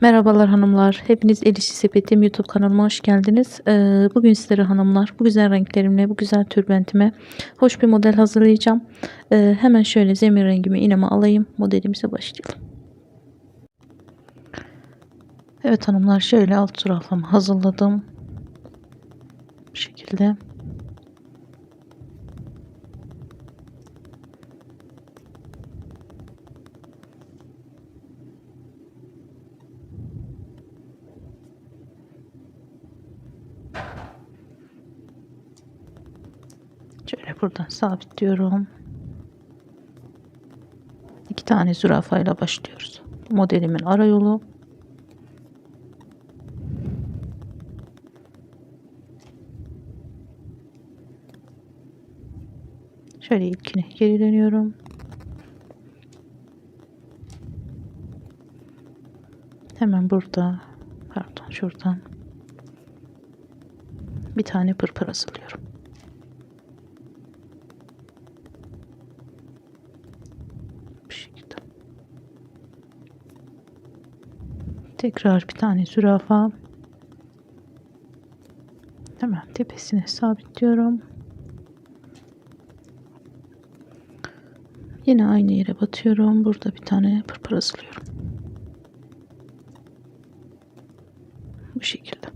Merhabalar hanımlar. Hepiniz El İşi Sepetim YouTube kanalıma hoş geldiniz. Ee, bugün sizlere hanımlar bu güzel renklerimle, bu güzel tülbentime hoş bir model hazırlayacağım. Ee, hemen şöyle zemin rengimi ineme alayım. Modelimize başlayalım. Evet hanımlar şöyle alt zürafamı hazırladım. Bu şekilde. Şöyle buradan sabitliyorum. İki tane zürafayla başlıyoruz. Modelimin ara yolu. Şöyle ilkini geri dönüyorum. Hemen burada pardon şuradan bir tane pırpır asılıyorum. Bu şekilde. Tekrar bir tane zürafa. Hemen tepesine sabitliyorum. Yine aynı yere batıyorum. Burada bir tane pırpır asılıyorum. Bu şekilde.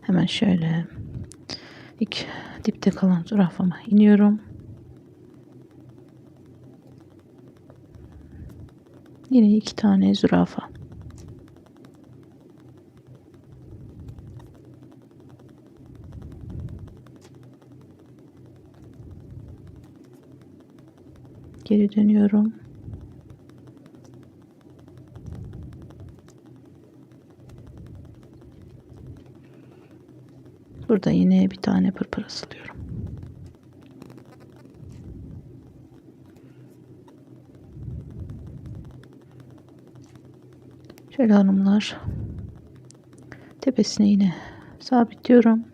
Hemen şöyle ilk dipte kalan zürafama iniyorum. Yine iki tane zürafa. Geri dönüyorum. Burada yine bir tane pırpır asılıyorum. Şöyle hanımlar tepesine yine sabitliyorum.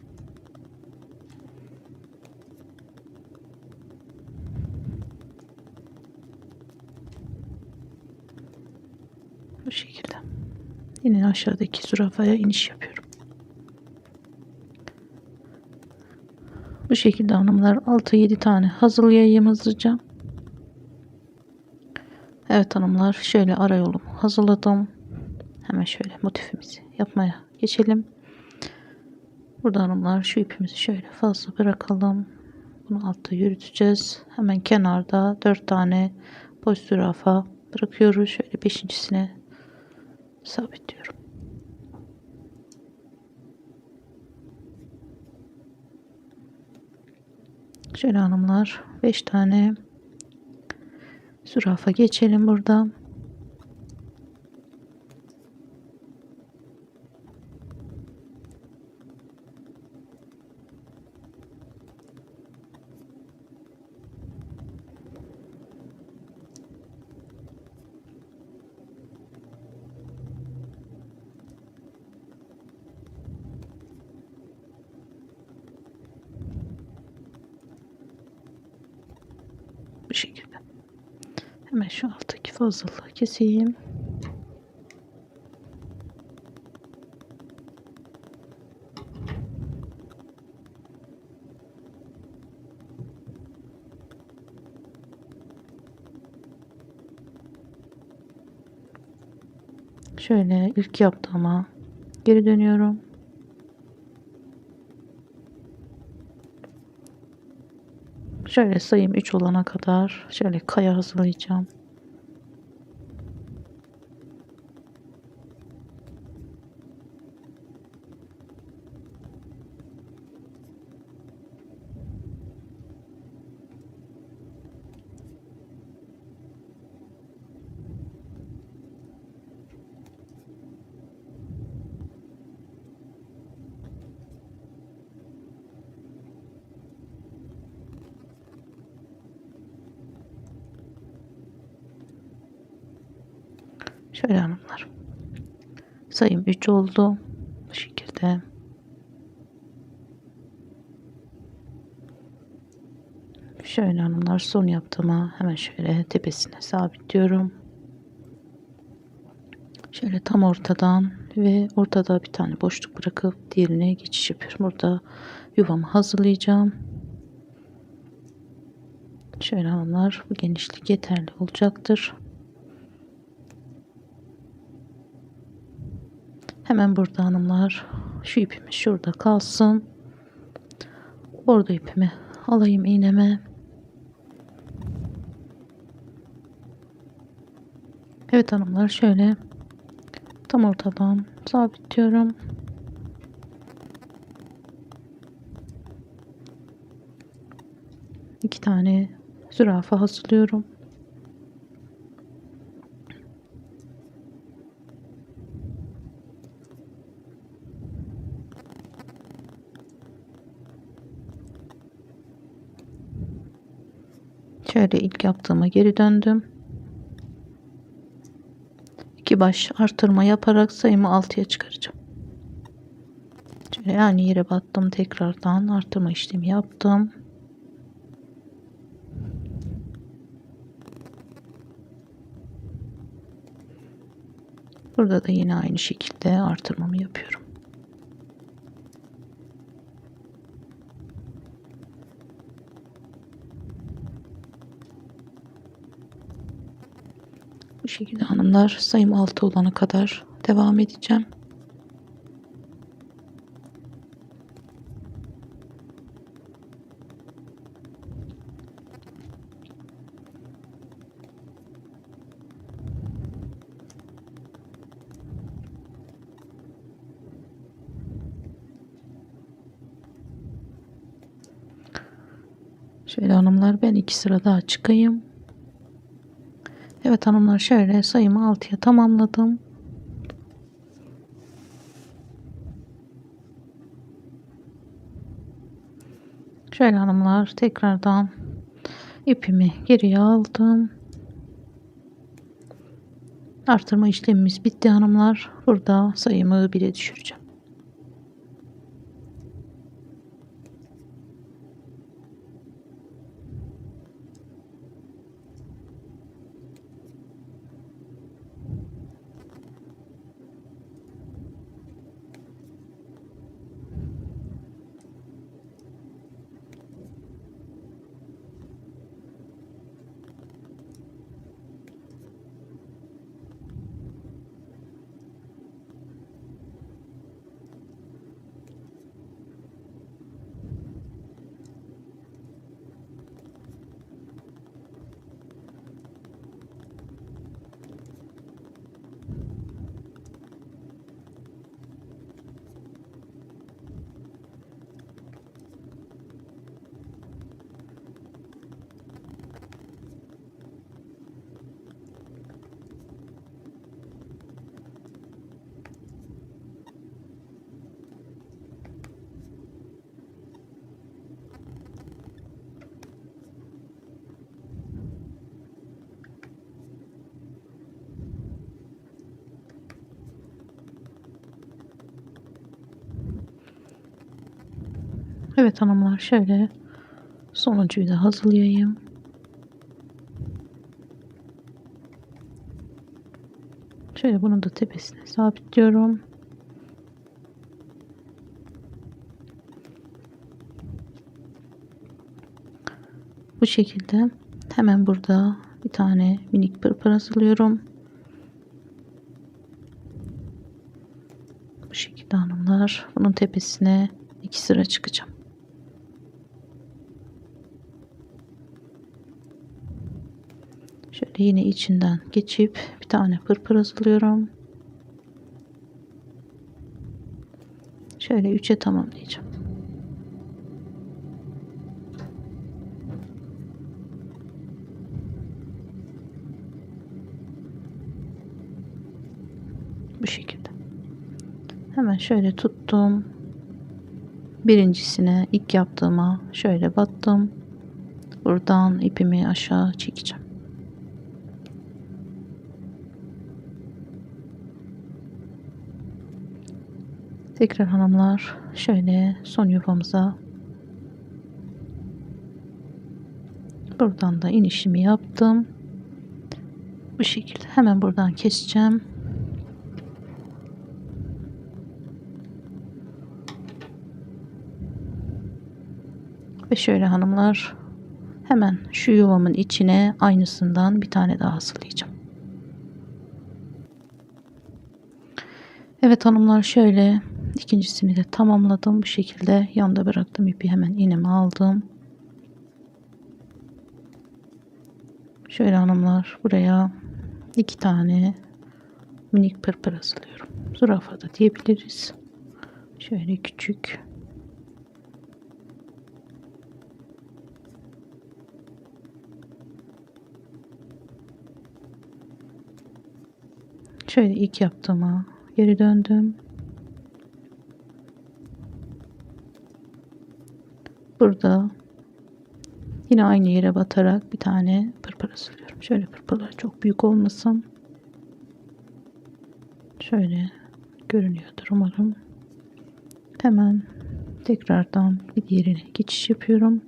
Bu şekilde. Yine aşağıdaki zürafaya iniş yapıyorum. Bu şekilde hanımlar 6-7 tane hazırlayayım hızlıca. Evet hanımlar şöyle ara yolumu hazırladım. Hemen şöyle motifimizi yapmaya geçelim. Burada hanımlar şu ipimizi şöyle fazla bırakalım. Bunu altta yürüteceğiz. Hemen kenarda 4 tane boş zürafa bırakıyoruz. Şöyle beşincisine sabitliyorum. Şöyle hanımlar 5 tane zürafa geçelim burada. Bu şekilde. Hemen şu alttaki fazlalığı keseyim. Şöyle ilk yaptığıma geri dönüyorum. Şöyle sayım 3 olana kadar şöyle kaya hazırlayacağım. Şöyle hanımlar. Sayım 3 oldu. Bu şekilde. Şöyle hanımlar son yaptığıma hemen şöyle tepesine sabitliyorum. Şöyle tam ortadan ve ortada bir tane boşluk bırakıp diğerine geçiş yapıyorum. Burada yuvamı hazırlayacağım. Şöyle hanımlar bu genişlik yeterli olacaktır. Hemen burada hanımlar şu ipimi şurada kalsın. Bordo ipimi alayım iğneme. Evet hanımlar şöyle tam ortadan sabitliyorum. İki tane zürafa hazırlıyorum. Şöyle ilk yaptığıma geri döndüm. İki baş artırma yaparak sayımı 6'ya çıkaracağım. Yani yere battım tekrardan artırma işlemi yaptım. Burada da yine aynı şekilde artırmamı yapıyorum. Bu şekilde hanımlar sayım 6 olana kadar devam edeceğim. Şöyle hanımlar ben iki sıra daha çıkayım. Evet hanımlar şöyle sayımı 6'ya tamamladım. Şöyle hanımlar tekrardan ipimi geriye aldım. Artırma işlemimiz bitti hanımlar. Burada sayımı 1'e düşüreceğim. Evet hanımlar şöyle sonuncuyu da hazırlayayım. Şöyle bunu da tepesine sabitliyorum. Bu şekilde hemen burada bir tane minik pırpır hazırlıyorum. Bu şekilde hanımlar bunun tepesine iki sıra çıkacağım. Şöyle yine içinden geçip bir tane pırpır hazırlıyorum. Şöyle üçe tamamlayacağım. Bu şekilde. Hemen şöyle tuttum. Birincisine ilk yaptığıma şöyle battım. Buradan ipimi aşağı çekeceğim. Tekrar hanımlar şöyle son yuvamıza buradan da inişimi yaptım. Bu şekilde hemen buradan keseceğim. Ve şöyle hanımlar hemen şu yuvamın içine aynısından bir tane daha asılayacağım. Evet hanımlar şöyle ikincisini de tamamladım. Bu şekilde yanda bıraktım ipi hemen iğnemi aldım. Şöyle hanımlar buraya iki tane minik pırpır asılıyorum. Zürafa da diyebiliriz. Şöyle küçük. Şöyle ilk yaptığıma geri döndüm. Burada yine aynı yere batarak bir tane pırpır asılıyorum. Şöyle pırpırlar çok büyük olmasın. Şöyle görünüyordur umarım. Hemen tekrardan bir diğerine geçiş yapıyorum.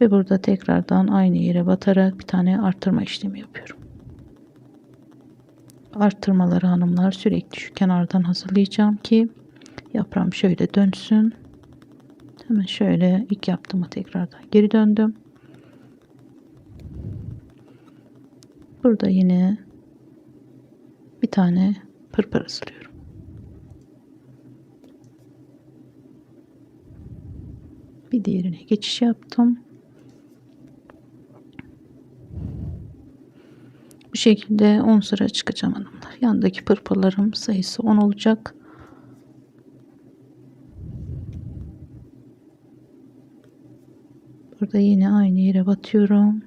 Ve burada tekrardan aynı yere batarak bir tane arttırma işlemi yapıyorum. Arttırmaları hanımlar sürekli şu kenardan hazırlayacağım ki yaprağım şöyle dönsün. Hemen şöyle ilk yaptığımı tekrardan geri döndüm. Burada yine bir tane pırpır asılıyorum. Bir diğerine geçiş yaptım. Bu şekilde 10 sıra çıkacağım hanımlar. Yandaki pırpırlarım sayısı 10 olacak. Burada yine aynı yere batıyorum.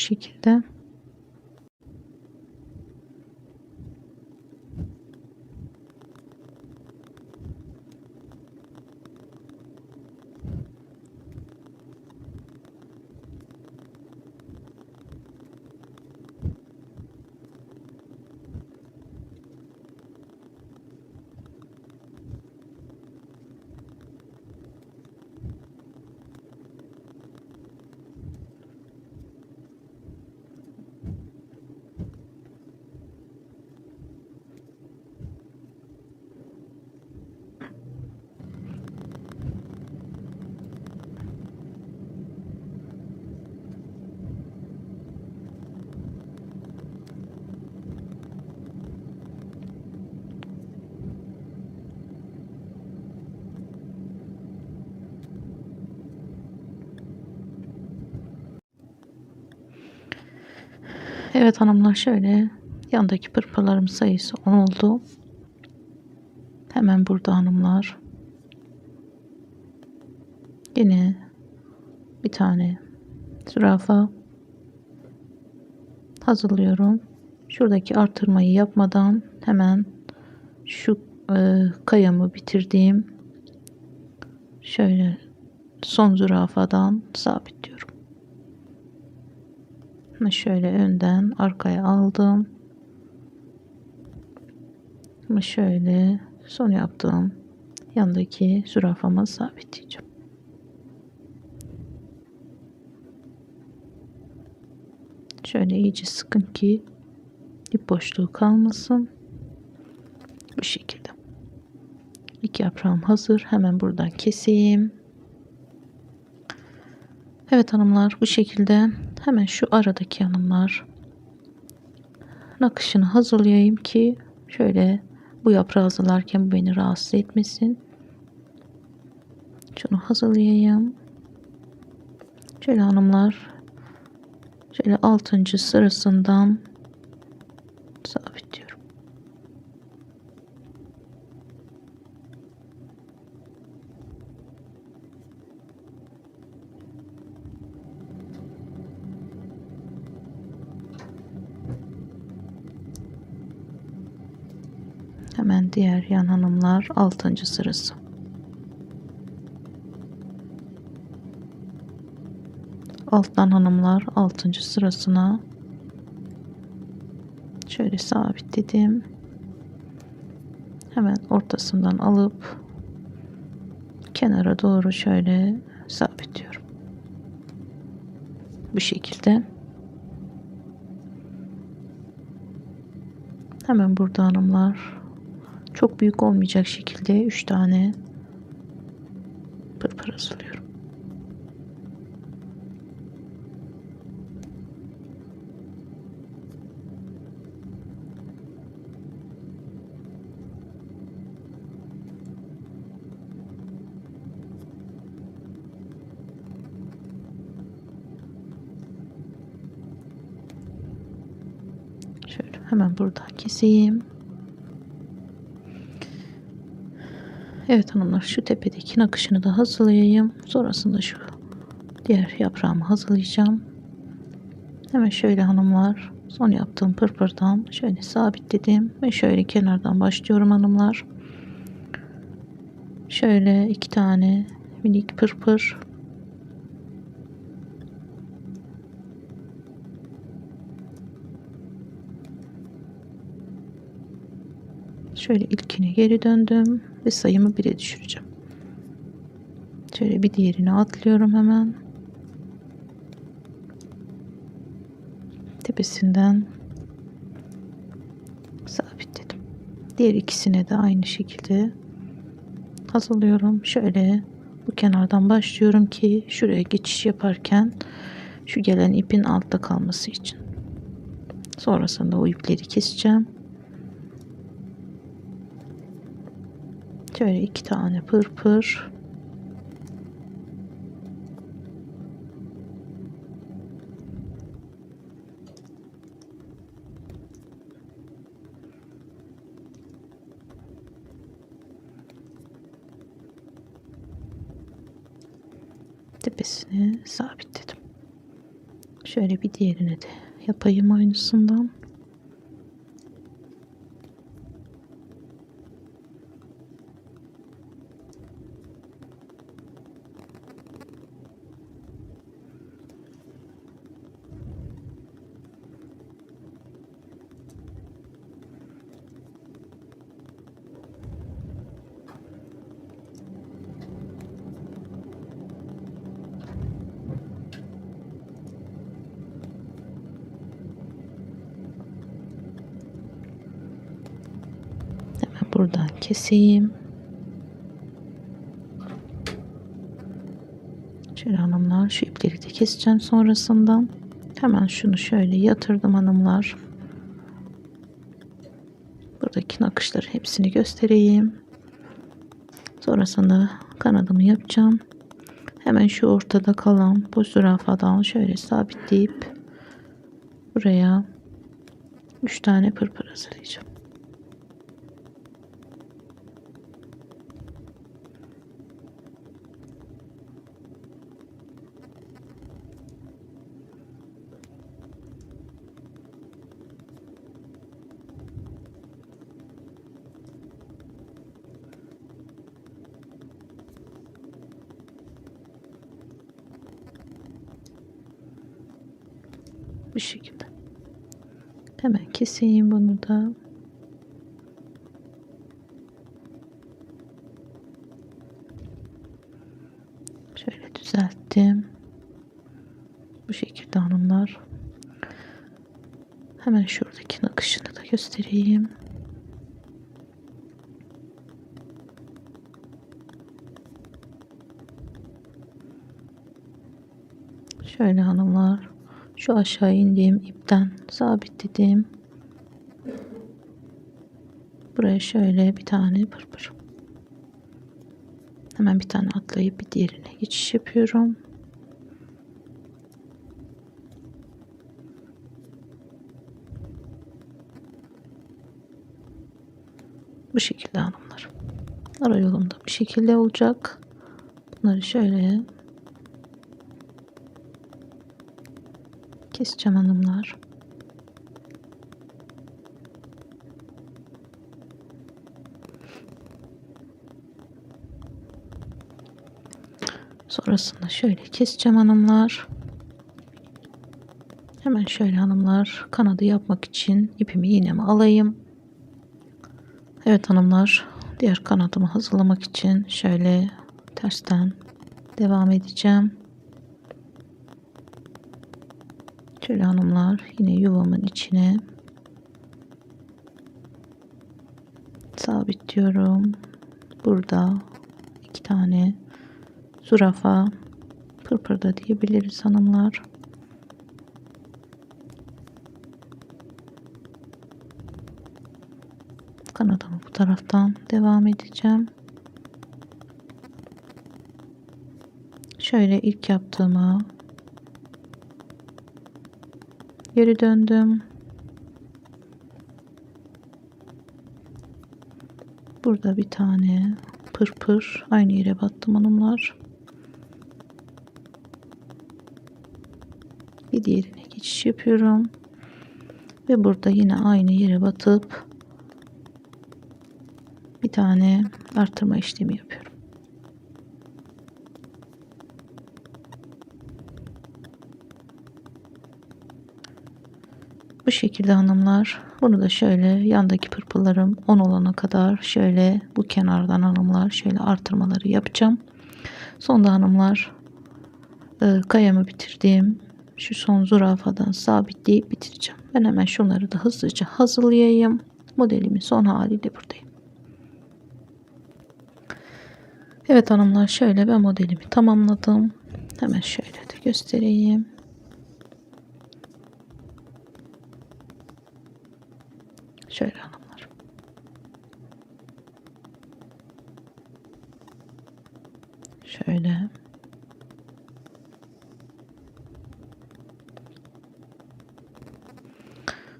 Bu şekilde. Evet hanımlar şöyle yandaki pırpırlarım sayısı 10 oldu. Hemen burada hanımlar. Yine bir tane zürafa hazırlıyorum. Şuradaki artırmayı yapmadan hemen şu e, kayamı bitirdiğim şöyle son zürafadan sabitliyorum. Şöyle önden arkaya aldım. Şöyle son yaptığım yandaki zürafama sabitleyeceğim. Şöyle iyice sıkın ki ip boşluğu kalmasın. Bu şekilde. İki yaprağım hazır. Hemen buradan keseyim. Evet hanımlar bu şekilde hemen şu aradaki hanımlar nakışını hazırlayayım ki şöyle bu yaprağı hazırlarken beni rahatsız etmesin. Şunu hazırlayayım. Şöyle hanımlar şöyle 6. sırasından sabitliyorum. Hemen diğer yan hanımlar 6. sırası. Alttan hanımlar 6. sırasına şöyle sabitledim. Hemen ortasından alıp kenara doğru şöyle sabitliyorum. Bu şekilde. Hemen burada hanımlar çok büyük olmayacak şekilde 3 tane pırpır hazırlıyorum. Şöyle hemen buradan keseyim. Evet hanımlar şu tepedeki nakışını da hazırlayayım. Sonrasında şu diğer yaprağımı hazırlayacağım. Hemen şöyle hanımlar son yaptığım pırpırdan şöyle sabitledim ve şöyle kenardan başlıyorum hanımlar. Şöyle iki tane minik pırpır Şöyle ilkine geri döndüm ve sayımı 1'e düşüreceğim. Şöyle bir diğerini atlıyorum hemen. Tepesinden sabitledim. Diğer ikisine de aynı şekilde hazırlıyorum. Şöyle bu kenardan başlıyorum ki şuraya geçiş yaparken şu gelen ipin altta kalması için. Sonrasında o ipleri keseceğim. Şöyle iki tane pırpır. Tepesini sabitledim. Şöyle bir diğerine de yapayım aynısından. Hemen buradan keseyim. Şöyle hanımlar şu ipleri de keseceğim sonrasından. Hemen şunu şöyle yatırdım hanımlar. Buradaki nakışları hepsini göstereyim. Sonrasında kanadımı yapacağım. Hemen şu ortada kalan bu zürafadan şöyle sabitleyip buraya 3 tane pırpır hazırlayacağım. Bu şekilde. Hemen keseyim bunu da. Şöyle düzelttim. Bu şekilde hanımlar. Hemen şuradaki nakışını da göstereyim. Şöyle hanımlar şu aşağı indiğim ipten sabitledim. Buraya şöyle bir tane pırpır. Hemen bir tane atlayıp bir diğerine geçiş yapıyorum. Bu şekilde hanımlar. Ara yolumda bir şekilde olacak. Bunları şöyle keseceğim hanımlar. Sonrasında şöyle keseceğim hanımlar. Hemen şöyle hanımlar kanadı yapmak için ipimi iğnemi alayım. Evet hanımlar diğer kanadımı hazırlamak için şöyle tersten devam edeceğim. Şöyle hanımlar yine yuvamın içine sabitliyorum. Burada iki tane zürafa pırpır da diyebiliriz hanımlar. Kanadımı bu taraftan devam edeceğim. Şöyle ilk yaptığımı geri döndüm. Burada bir tane pırpır aynı yere battım hanımlar. Bir diğerine geçiş yapıyorum. Ve burada yine aynı yere batıp bir tane artırma işlemi yapıyorum. Bu şekilde hanımlar. Bunu da şöyle yandaki pırpıllarım 10 olana kadar şöyle bu kenardan hanımlar şöyle artırmaları yapacağım. Sonda hanımlar e, kayamı bitirdiğim şu son zürafadan sabitleyip bitireceğim. Ben hemen şunları da hızlıca hazırlayayım. Modelimin son haliyle buradayım. Evet hanımlar şöyle ben modelimi tamamladım. Hemen şöyle de göstereyim. Şöyle hanımlar. Şöyle.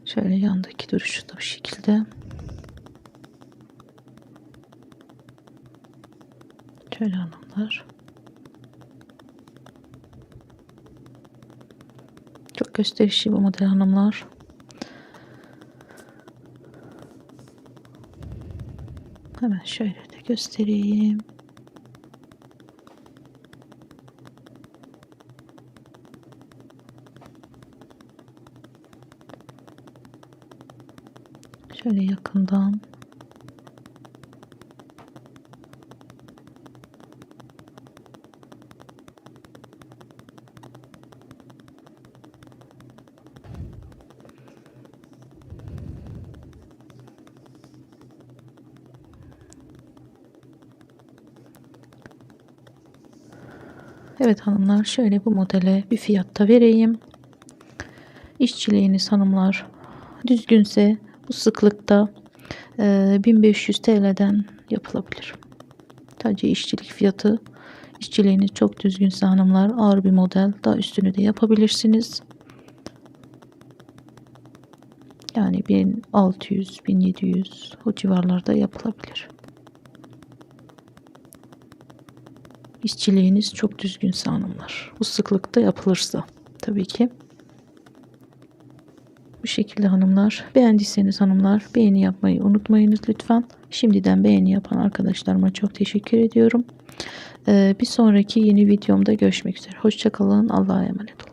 Şöyle yandaki duruşu da bu şekilde. Şöyle hanımlar. Çok gösterişli bu model hanımlar. Hemen şöyle de göstereyim. Şöyle yakından Evet hanımlar şöyle bu modele bir fiyatta vereyim. İşçiliğiniz hanımlar düzgünse bu sıklıkta e, 1500 TL'den yapılabilir. Sadece işçilik fiyatı işçiliğiniz çok düzgünse hanımlar ağır bir model daha üstünü de yapabilirsiniz. Yani 1600 1700 o civarlarda yapılabilir. İşçiliğiniz çok düzgünse hanımlar. Bu sıklıkta yapılırsa tabii ki. Bu şekilde hanımlar. Beğendiyseniz hanımlar beğeni yapmayı unutmayınız lütfen. Şimdiden beğeni yapan arkadaşlarıma çok teşekkür ediyorum. Ee, bir sonraki yeni videomda görüşmek üzere. Hoşçakalın. Allah'a emanet olun.